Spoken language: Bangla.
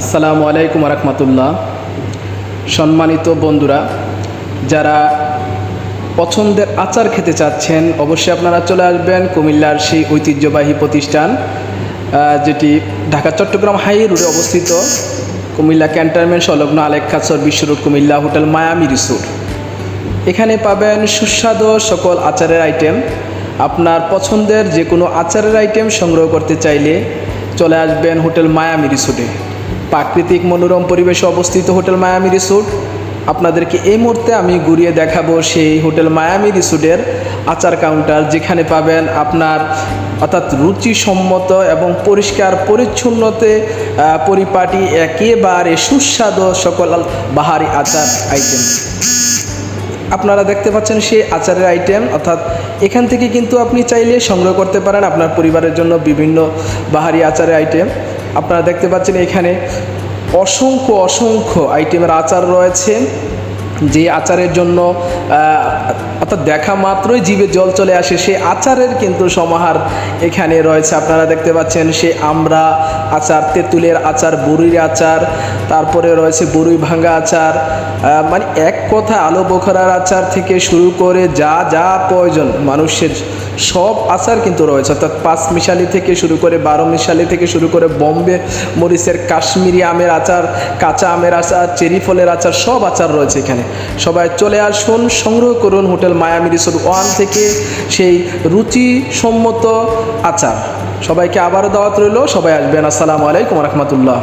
আসসালামু আলাইকুম রহমতুল্লাহ সম্মানিত বন্ধুরা, যারা পছন্দের আচার খেতে চাচ্ছেন, অবশ্যই আপনারা চলে আসবেন কুমিল্লার সেই ঐতিহ্যবাহী প্রতিষ্ঠান যেটি ঢাকা, চট্টগ্রাম হাই রোডে অবস্থিত কুমিল্লা ক্যান্টনমেন্ট সংলগ্ন আলেখাসর বিশ্ব কুমিল্লা হোটেল মায়ামি রিসোর্ট। এখানে পাবেন সুস্বাদু সকল আচারের আইটেম। আপনার পছন্দের যে কোনো আচারের আইটেম সংগ্রহ করতে চাইলে চলে আসবেন হোটেল মায়ামি রিসোর্টে। প্রাকৃতিক মনোরম পরিবেশে অবস্থিত হোটেল মায়ামি রিসোর্ট। আপনাদেরকে এই মুহূর্তে আমি ঘুরিয়ে দেখাবো সেই হোটেল মায়ামি রিসোর্টের আচার কাউন্টার, যেখানে পাবেন আপনার অর্থাৎ রুচিসম্মত এবং পরিষ্কার পরিচ্ছন্নতে পরিপাটি, একেবারে সুস্বাদু সকল বাহারি আচার আইটেম আপনারা দেখতে পাচ্ছেন সেই আচারের আইটেম অর্থাৎ এখান থেকে কিন্তু আপনি চাইলে সংগ্রহ করতে পারেন আপনার পরিবারের জন্য বিভিন্ন বাহারি আচারের আইটেম আপনারা দেখতে পাচ্ছেন এখানে অসংখ্য অসংখ্য আইটেমের আচার রয়েছে। যে আচারের জন্য অর্থাৎ দেখা মাত্রই জিভে জল চলে আসে সেই আচারের কিন্তু সমাহার এখানে রয়েছে। আপনারা দেখতে পাচ্ছেন, সে আমরা আচার, তেঁতুলের আচার, বড়ির আচার, তারপরে রয়েছে বড়ি ভাঙ্গা আচার মানে এক কথা আলো বোখরার আচার থেকে শুরু করে যা যা প্রয়োজন, মানুষের সব আচার কিন্তু রয়েছে। অর্থাৎ পাঁচ মিশালি থেকে শুরু করে বারো মিশালি থেকে শুরু করে বম্বে মরিচের, কাশ্মীরি আমের আচার, কাঁচা আমের আচার, চেরি ফলের আচার, সব আচার রয়েছে এখানে। সবাই চলে আসুন, সংগ্রহ করুন হোটেল মায়ামি রিসোর্ট ওয়ান থেকে সেই রুচিসম্মত আচার। সবাইকে আবারও দাওয়াত রইল, সবাই আসবেন। আসসালামু আলাইকুম রহমতুল্লাহ।